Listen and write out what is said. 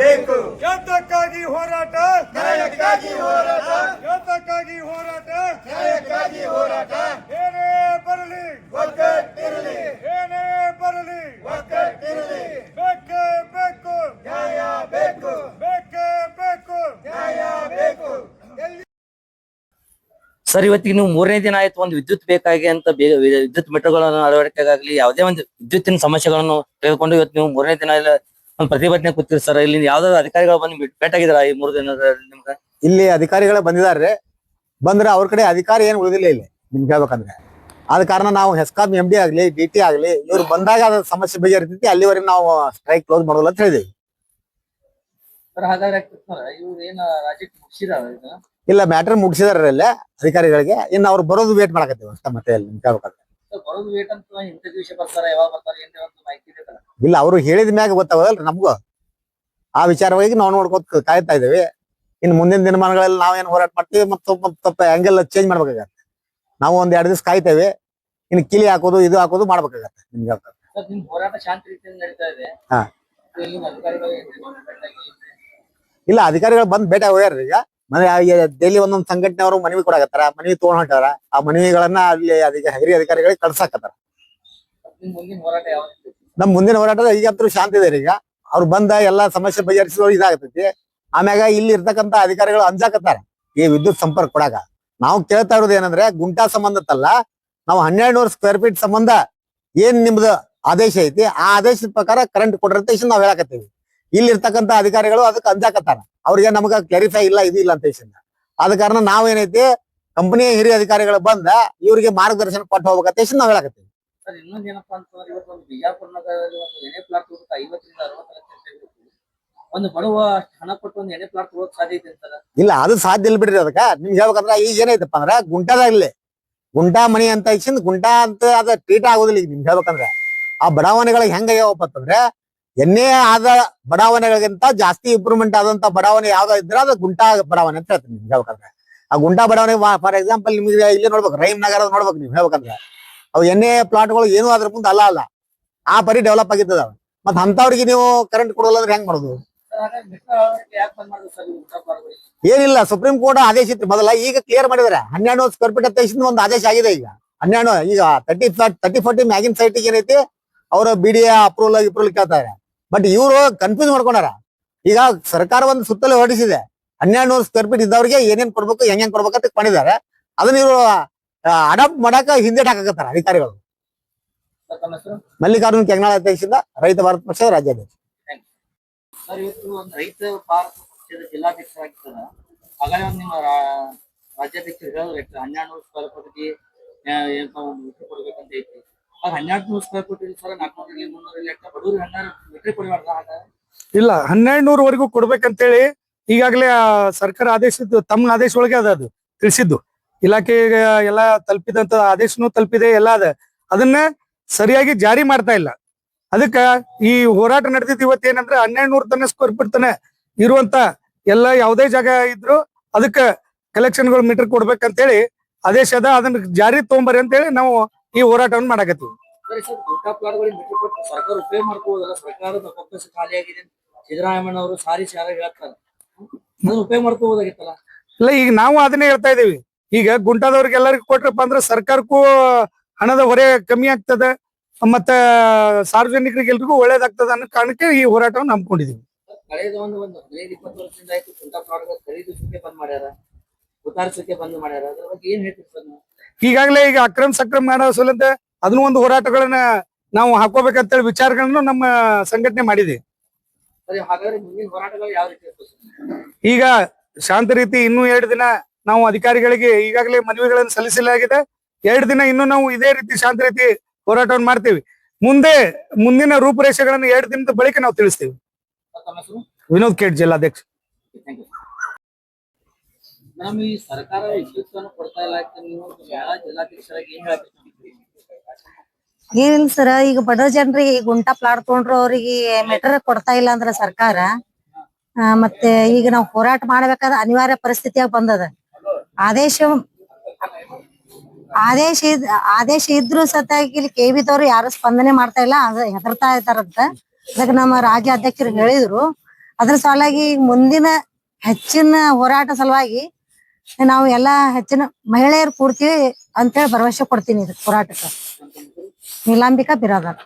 ಬೇಕು ಯಾತಕ್ಕಾಗಿ ಹೋರಾಟ? ನ್ಯಾಯಕ್ಕಾಗಿ ಹೋರಾಟ. ಯಾತಕ್ಕಾಗಿ ಹೋರಾಟ? ನ್ಯಾಯಕ್ಕಾಗಿ ಹೋರಾಟ. ಏನೇ ಬರಲಿ. ಒಗ್ಗಟ್ಟಿರಲಿ. ಏನೇ ಬರಲಿ. ಒಗ್ಗಟ್ಟಿರಲಿ. ಬೇಕೇ ಬೇಕು. ನ್ಯಾಯ ಬೇಕು. ಬೇಕೇ ಬೇಕು. ನ್ಯಾಯ ಬೇಕು. ಸರ್ ಇವತ್ತಿಗೆ ನೀವು ಮೂರನೇ ದಿನ ಆಯ್ತು ಒಂದು ವಿದ್ಯುತ್ ಬೇಕಾಗಿ ಅಂತ ವಿದ್ಯುತ್ ಮೀಟರ್ಗಳನ್ನು ಅಳವಡಿಕೆಗಾಗಲಿ ಯಾವುದೇ ಒಂದು ವಿದ್ಯುತ್ತಿನ ಸಮಸ್ಯೆಗಳನ್ನು ತೆಗೆದುಕೊಂಡು ಇವತ್ತು ನೀವು ಮೂರನೇ ದಿನ ಒಂದು ಪ್ರತಿಭಟನೆ ಕೂತಿರಿ ಸರ್. ಇಲ್ಲಿ ಯಾವ್ದಾದ್ರು ಅಧಿಕಾರಿಗಳು ಬಂದು ಭೇಟ್- ಭೇಟಿಯಾಗಿದಾರ ಈ ಮೂರು ದಿನ ನಿಮ್ಗೆ? ಇಲ್ಲಿ ಅಧಿಕಾರಿಗಳ ಬಂದಿದಾರೆ ಬಂದ್ರೆ ಅವ್ರ ಕಡೆ ಅಧಿಕಾರಿ ಏನು ಉಳಿದಿಲ್ಲ ಇಲ್ಲಿ ನಿಮ್ಗೆ ಹೇಳ್ಬೇಕಂದ್ರೆ. ಆದ ಕಾರಣ ನಾವು ಹೆಸ್ಕಾಂ ಎಂ ಡಿ ಆಗ್ಲಿ ಡಿ ಟಿ ಆಗ್ಲಿ ಇವ್ರು ಬಂದಾಗ ಅದ ಸಮಸ್ಯೆ ಬಗೆಹರಿತೈತಿ ಅಲ್ಲಿವರೆಗೆ ನಾವು ಸ್ಟ್ರೈಕ್ ಕ್ಲೋಸ್ ಮಾಡೋಲ್ಲ ಅಂತ ಹೇಳಿದೀವಿ. ಇಲ್ಲ ಮ್ಯಾಟರ್ ಮುಗಿಸಿದಾರೆ ಅಲ್ಲೇ ಅಧಿಕಾರಿಗಳಿಗೆ. ಇನ್ನು ಅವ್ರು ಬರೋದು ವೇಟ್ ಮಾಡಕತ್ತೀವಿ ಅಷ್ಟ ಮತ್ತೆ ಅಲ್ಲಿ ನಿಮ್ಗೆ ಹೇಳ್ಬೇಕಂದ್ರೆ. ಇಲ್ಲ ಅವರು ಹೇಳಿದ ಮ್ಯಾಗ ಗೊತ್ತಾಗೋದಲ್ರಿ ನಮಗೂ. ಆ ವಿಚಾರವಾಗಿ ನಾವು ನೋಡ್ಕೊತ ಕಾಯ್ತಾ ಇದ್ದೇವೆ. ಇನ್ ಮುಂದಿನ ದಿನಮಾನಗಳಲ್ಲಿ ನಾವೇನ್ ಹೋರಾಟ ಮಾಡ್ತೀವಿ ಮತ್ತು ತಪ್ಪ ಆಂಗಲ್ ಚೇಂಜ್ ಮಾಡ್ಬೇಕಾಗತ್ತೆ. ನಾವು ಒಂದ್ ಎರಡು ದಿವಸ ಕಾಯ್ತೇವೆ. ಇನ್ ಕಿಲಿ ಹಾಕೋದು ಇದು ಹಾಕೋದು ಮಾಡ್ಬೇಕಾಗತ್ತೆ ನಿಮ್ಗೆ ಇಲ್ಲ ಅಧಿಕಾರಿಗಳು ಬಂದ್ ಭೇಟಿ ಹೋಗ್ಯಾರ ಈಗ. ಮನೆ ಡೈಲಿ ಒಂದೊಂದ್ ಸಂಘಟನೆಯವರು ಮನವಿ ಕೊಡಕತ್ತಾರ, ಮನವಿ ತಗೊಂಡ್ ಹೊಂಟಾರ ಆ ಮನವಿಗಳನ್ನ ಅಲ್ಲಿ ಅದಕ್ಕೆ ಹಿರಿಯ ಅಧಿಕಾರಿಗಳಿಗೆ ಕಳ್ಸಾಕತ್ತಾರ. ನಮ್ ಮುಂದಿನ ಹೋರಾಟ ಈಗಂತೂ ಶಾಂತಿ ಇದೆ ಈಗ. ಅವ್ರು ಬಂದ ಎಲ್ಲಾ ಸಮಸ್ಯೆ ಬಗೆಹರಿಸೋ ಇದಾಗತೈತಿ. ಆಮ್ಯಾಗ ಇಲ್ಲಿ ಇರ್ತಕ್ಕಂತ ಅಧಿಕಾರಿಗಳು ಅಂಜಾಕತ್ತಾರ. ಈ ವಿದ್ಯುತ್ ಸಂಪರ್ಕ ಕೊಡಾಕ ನಾವು ಕೇಳ್ತಾ ಇರೋದು ಏನಂದ್ರೆ, ಗುಂಟಾ ಸಂಬಂಧತ್ತಲ್ಲ, ನಾವು ಹನ್ನೆರಡು ನೂರು ಸ್ಕ್ವೇರ್ ಫೀಟ್ ಸಂಬಂಧ ಏನ್ ನಿಮ್ದು ಆದೇಶ ಐತಿ, ಆ ಆದೇಶದ ಪ್ರಕಾರ ಕರೆಂಟ್ ಕೊಡಿರತ್ತೆ ನಾವು ಹೇಳಕತ್ತೀವಿ. ಇಲ್ಲಿ ಇರ್ತಕ್ಕಂತ ಅಧಿಕಾರಿಗಳು ಅದಕ್ಕೆ ಅಂಜಾಕತ್ತಾರ. ಅವ್ರಿಗೆ ನಮಗ ಕ್ಲಾರಿಫೈ ಇಲ್ಲ ಇದು ಇಲ್ಲ ಅಂತ ಆದ ಕಾರಣ ನಾವೇನೈತಿ ಕಂಪನಿಯ ಹಿರಿಯ ಅಧಿಕಾರಿಗಳು ಬಂದ ಇವರಿಗೆ ಮಾರ್ಗದರ್ಶನ ಕೊಟ್ಟು ಹೋಗ್ಬೇಕಂತ ಹೇಳಿ ನಾವ್ ಹೇಳಕತ್ತೀವಿ. ಸರ್ ಇನ್ನೊಂದ್ ಏನಪ್ಪಾ ಅಂತಂದ್ರೆ ಇವತ್ತು ಒಂದು ಬಿಜಾಪುರ ನಗರದಲ್ಲಿ ಒಂದು ಎಣ್ಣೆ ಪ್ಲಾಟ್ ತಗೋಬೇಕು ಐವತ್ತರಿಂದ ಅರವತ್ತು ಲಕ್ಷ ರೂಪಾಯಿ ಬೇಕು. ಒಂದು ಬಡವ ಅಷ್ಟ್ ಹಣ ಕೊಟ್ಟು ಒಂದು ಎಣ್ಣೆ ಪ್ಲಾಟ್ ತಗೋಕ್ ಸಾಧ್ಯ ಅಂತಾರ ಇಲ್ಲ ಅದು ಸಾಧ್ಯ ಇಲ್ಲ ಬಿಡ್ರಿ ಅದಕ್ಕ. ನಿಮ್ಗೆ ಹೇಳ್ಬೇಕಂದ್ರ ಈಗ ಏನೈತಪ್ಪ ಅಂದ್ರ ಗುಂಟಾದಾಗ್ಲಿ. ಗುಂಟಾ ಮನಿ ಅಂತ ಇಚ್ಚಿಂದ ಗುಂಟಾ ಅಂತ ಅದ ಟ್ರೀಟ್ ಆಗೋದಿಲ್ಲ ಈಗ ನಿಮ್ಗೆ ಹೇಳ್ಬೇಕಂದ್ರ. ಆ ಬಡಾವಣೆಗಳಿಗೆ ಹೆಂಗಾಗ್ಯಾವಪ್ಪ ಅಂತಂದ್ರೆ ಎನ್ನೇ ಆದ ಬಡಾವಣೆಗಳಿಗಿಂತ ಜಾಸ್ತಿ ಇಂಪ್ರೂವ್ಮೆಂಟ್ ಆದಂತ ಬಡಾವಣೆ ಯಾವ್ದೋ ಇದ್ರೆ ಅದು ಗುಂಟಾ ಬಡಾವಣೆ ಅಂತ ಹೇಳ್ತೀನಿ ನಿಮ್ಗೆ ಹೇಳ್ಬೇಕಂದ್ರೆ. ಆ ಗುಂಟಾ ಬಡಾವಣೆ ಫಾರ್ ಎಕ್ಸಾಂಪಲ್ ನಿಮ್ಗೆ ಇಲ್ಲಿ ನೋಡ್ಬೇಕು, ರೈಮ್ ನಗರ ನೋಡ್ಬೇಕು ನೀವು ಹೇಳ್ಬೇಕಂದ್ರೆ. ಅವು ಎಣ್ಣೆ ಪ್ಲಾಟ್ಗಳು ಏನು ಅದ್ರ ಮುಂದೆ ಅಲ್ಲ ಅಲ್ಲ. ಆ ಪರಿ ಡೆವಲಪ್ ಆಗಿದ್ದದ ಮತ್ ಅಂತವ್ರಿಗೆ ನೀವು ಕರೆಂಟ್ ಕೊಡೋಲ್ಲ ಅಂದ್ರೆ ಹೆಂಗ್ ಮಾಡೋದು? ಏನಿಲ್ಲ ಸುಪ್ರೀಂ ಕೋರ್ಟ್ ಆದೇಶ ಇತ್ತು ಮೊದಲ. ಈಗ ಕ್ಲಿಯರ್ ಮಾಡಿದಾರೆ. ಹನ್ನೆರಡು ಸ್ಕ್ವೇರ್ ಫೀಟ್ ಅಂತ ಒಂದು ಆದೇಶ ಆಗಿದೆ ಈಗ. ಹನ್ನೆರಡು, ಈಗ ತರ್ಟಿ ತರ್ಟಿ ಫೋರ್ಟಿ ಮ್ಯಾಗಿನ್ ಸೈಟ್ ಏನೈತಿ? ಅವರು ಬಿ ಡಿ ಅಪ್ರೂವಲ್ ಅಪ್ರೂವಲ್ ಕೇಳ್ತಾರೆ ಬಟ್ ಇವರು ಕನ್ಫ್ಯೂಸ್ ಮಾಡ್ಕೊಂಡಾರ. ಈಗ ಸರ್ಕಾರ ಒಂದು ಸುತ್ತಲೇ ಹೊರಡಿಸಿದೆ. ಹನ್ನೆರಡು ನೂರು ಸ್ಕ್ವೇರ್ ಫೀಟ್ ಇದ್ದವ್ರಿಗೆ ಏನೇನ್ ಕೊಡ್ಬೇಕು ಹೆಂಗ್ ಹೆಂಗ್ ಕೊಡ್ಬೇಕು ಅಂತ ಮಾಡಿದ್ದಾರೆ. ಅದನ್ನ ಇವರು ಅಡಾಪ್ಟ್ ಮಾಡಾಕ ಹಿಂದೆ ಹಾಕಕತ್ತಾರ ಅಧಿಕಾರಿಗಳು. ಮಲ್ಲಿಕಾರ್ಜುನ ಕೆಂಗನಾಳ ಅಧ್ಯಕ್ಷದಿಂದ ರೈತ ಭಾರತ ಪಕ್ಷದ ರಾಜ್ಯಾಧ್ಯಕ್ಷ. ರೈತ ಭಾರತ ಪಕ್ಷದ ಜಿಲ್ಲಾಧ್ಯಕ್ಷರಾಗಿರ್ತಾರ. ಒಂದು ನಿಮ್ಮ ರಾಜ್ಯಾಧ್ಯಕ್ಷರು ಹೇಳಿದ್ರು ಹನ್ನೆರಡು ನೂರು ಸ್ಕ್ವೇರ್ ಫೀಟ್ಗೆ ಕೊಡ್ಬೇಕಂತ ಐತಿ. ಹನ್ನೆರಡು ನೂರು ಸ್ಕ್ವೇರ್ ಫೀಟ್ ಸರ್ ನಾಲ್ಕುನೂರು ಇಲ್ಲಿ ಮುನ್ನೂರು ಇಲ್ಲಿ ಅಟ್ಟ ಹನ್ನೆರಡು ಇಲ್ಲ ಹನ್ನೆರಡು ನೂರವರೆಗೂ ಕೊಡ್ಬೇಕಂತೇಳಿ ಈಗಾಗಲೇ ಸರ್ಕಾರ ಆದೇಶದ್ದು, ತಮ್ಮ ಆದೇಶ ಒಳಗೆ ಅದ ಅದು, ತಿಳಿಸಿದ್ದು. ಇಲಾಖೆಗೆ ಎಲ್ಲ ತಲುಪಿದಂತ ಆದೇಶನೂ ತಲುಪಿದೆ, ಎಲ್ಲ ಅದ. ಅದನ್ನ ಸರಿಯಾಗಿ ಜಾರಿ ಮಾಡ್ತಾ ಇಲ್ಲ. ಅದಕ್ಕ ಈ ಹೋರಾಟ ನಡೆದಿದ್ದು ಇವತ್ತು ಏನಂದ್ರೆ ಹನ್ನೆರಡು ನೂರ ತನ ಸ್ಕ್ವೇರ್ ಫೀಟ್ ತನ ಇರುವಂತ ಎಲ್ಲ ಯಾವುದೇ ಜಾಗ ಇದ್ರು ಅದಕ್ಕ ಕಲೆಕ್ಷನ್ಗಳು ಮೀಟರ್ ಕೊಡ್ಬೇಕಂತೇಳಿ ಆದೇಶ ಅದ, ಅದನ್ನ ಜಾರಿ ತಗೊಂಬರ್ರಿ ಅಂತೇಳಿ ನಾವು ಈ ಹೋರಾಟವನ್ನು ಮಾಡಕತ್ತೀವಿ. ಸರಿ ಸರ್ ಊಟ ಪ್ಲಾಟ್ಗಳಿಗೆ ಮೀಟರ್ ಕೊಟ್ಟು ಸರ್ಕಾರ ಉಪಯೋಗ ಮಾಡ್ಕೋಬೋದಲ್ಲ? ಸರ್ಕಾರದ ಫೋಕಸ್ ಖಾಲಿ ಆಗಿದೆ ಅಂತ ಸಿದ್ದರಾಮಯ್ಯ ಅವರು ಸಾರಿ ಸಾರ ಹೇಳ್ತಾರೆ. ಅದನ್ನ ಉಪಯೋಗ ಮಾಡ್ಕೋಬೋದಾಗಿತ್ತಲ್ಲ? ಇಲ್ಲ ಈಗ ನಾವು ಅದನ್ನೇ ಹೇಳ್ತಾ ಇದೀವಿ. ಈಗ ಗುಂಟಾದವ್ರಿಗೆ ಎಲ್ಲರಿಗೂ ಕೊಟ್ರಪ್ಪ ಅಂದ್ರೆ ಸರ್ಕಾರಕ್ಕೂ ಹಣದ ಹೊರೆ ಕಮ್ಮಿ ಆಗ್ತದ. ಮತ್ತ ಸಾರ್ವಜನಿಕರಿಗೆ ಎಲ್ರಿಗೂ ಒಳ್ಳೇದಾಗ್ತದ ಅನ್ನೋ ಕಾರಣಕ್ಕೆ ಈ ಹೋರಾಟವನ್ನು ನಂಬ್ಕೊಂಡಿದೀವಿ ಕಳೆದ ಒಂದು ಒಂದು ಹದಿನೈದು ಇಪ್ಪತ್ತು ವರ್ಷದಿಂದ ಆಯ್ತು ಊಟ ಪ್ಲಾಟ್ಗಳು ಖರೀದಿಸೋಕೆ ಬಂದ್ ಮಾಡ್ಯಾರ. ಉತ್ತಾರಿಸೋಕೆ ಬಂದ್ ಮಾಡ್ಯಾರ. ಅದ್ರ ಬಗ್ಗೆ ಏನ್ ಹೇಳ್ತೀರಿ ಸರ್ ನೀವು? ಈಗಾಗಲೇ ಈಗ ಅಕ್ರಮ ಸಕ್ರಮ ಮಾಡೋ ಸಲಂದ ಅದನ್ನು ಒಂದು ಹೋರಾಟಗಳನ್ನ ನಾವು ಹಾಕೋಬೇಕಂತೇಳಿ ವಿಚಾರಗಳನ್ನು ನಮ್ಮ ಸಂಘಟನೆ ಮಾಡಿದೆ. ಈಗ ಶಾಂತ ರೀತಿ ಇನ್ನೂ ಎರಡು ದಿನ ನಾವು ಅಧಿಕಾರಿಗಳಿಗೆ ಈಗಾಗಲೇ ಮನವಿಗಳನ್ನು ಸಲ್ಲಿಸಲಾಗಿದೆ. ಎರಡು ದಿನ ಇನ್ನೂ ನಾವು ಇದೇ ರೀತಿ ಶಾಂತ ರೀತಿ ಹೋರಾಟವನ್ನು ಮಾಡ್ತೀವಿ. ಮುಂದೆ ಮುಂದಿನ ರೂಪುರೇಷೆಗಳನ್ನು ಎರಡು ದಿನದ ಬಳಿಕ ನಾವು ತಿಳಿಸ್ತೀವಿ. ವಿನೋದ್ ಖೇಡ್ ಜಿಲ್ಲಾಧ್ಯಕ್ಷ. ಸರ್ಕಾರ ಕೊಡ್ತಾ ಇಲ್ಲ ಏನಿಲ್ಲ ಸರ್ ಈಗ ಬಡ ಜನರಿಗೆ ಈಗ ಗುಂಟಾ ಪ್ಲಾಟ್ ತಗೊಂಡ್ರು ಅವ್ರಿಗೆ ಮೆಟರ್ ಕೊಡ್ತಾ ಇಲ್ಲ ಅಂದ್ರ ಸರ್ಕಾರ. ಆ, ಮತ್ತೆ ಈಗ ನಾವು ಹೋರಾಟ ಮಾಡ್ಬೇಕಾದ ಅನಿವಾರ್ಯ ಪರಿಸ್ಥಿತಿಯಾಗ ಬಂದದ. ಆದೇಶ ಆದೇಶ ಇದ್ ಆದೇಶ ಇದ್ರು ಸತಾಗಿ ಇಲ್ಲಿ ಕೆ ದವ್ರು ಯಾರು ಸ್ಪಂದನೆ ಮಾಡ್ತಾ ಇಲ್ಲ ಅದ ಹೆದರ್ತಾ ಇದಾರಂತ ಅದಕ್ಕೆ ನಮ್ಮ ರಾಜ್ಯ ಅಧ್ಯಕ್ಷರು ಹೇಳಿದ್ರು. ಅದ್ರ ಸಲುವಾಗಿ ಈಗ ಮುಂದಿನ ಹೆಚ್ಚಿನ ಹೋರಾಟ ಸಲುವಾಗಿ ನಾವು ಎಲ್ಲಾ ಹೆಚ್ಚಿನ ಮಹಿಳೆಯರು ಕೂಡ್ತೀವಿ ಅಂತೇಳಿ ಭರವಸೆ ಕೊಡ್ತೀನಿ ಇದಕ್ಕೆ ಹೋರಾಟಕ್ಕೆ. ನೀಲಾಂಬಿಕಾ ಬಿರಾದಾರ್.